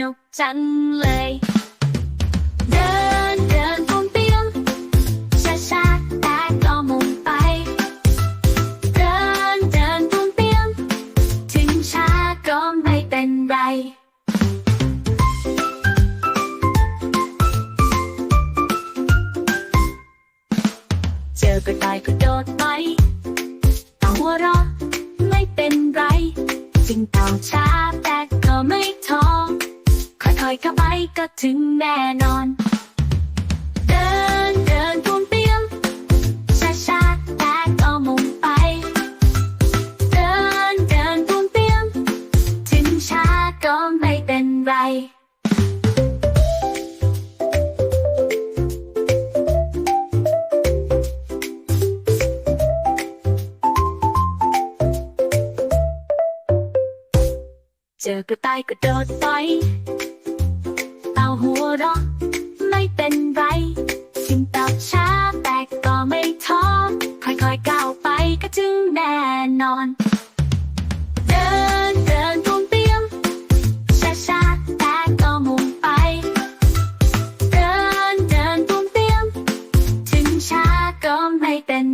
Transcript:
นุกจังเลย เดินเดินตรงเตียงช้าช้าแต่ก็มุ่งไป เดินเดินตรงเตียงถึงช้าก็ไม่เป็นไรเจอกระต่ายก็โดดไปต่าหัวเราะไม่เป็นไร จึงต่อช้าแต่ก็ไม่ อยเข้าไปก็ถึงแน่นอน เดินเดินตรงเตียงช้าๆแต่ก็มุ่งไป เดินเดินตรงเตียงถึงช้าก็ไม่เป็นไรเจอกระต่ายก็โดดไปเอา หรอไม่เป็นไร ถึงตอบช้าแต่ก็ไม่ท้อค่อยๆก้าวไปก็ถึงแน่นอน เดินเดินตรงเปียมช้าๆแต่ก็มุ่งไป เดินเดินตรงเปียมถึงช้าก็ไม่เป็น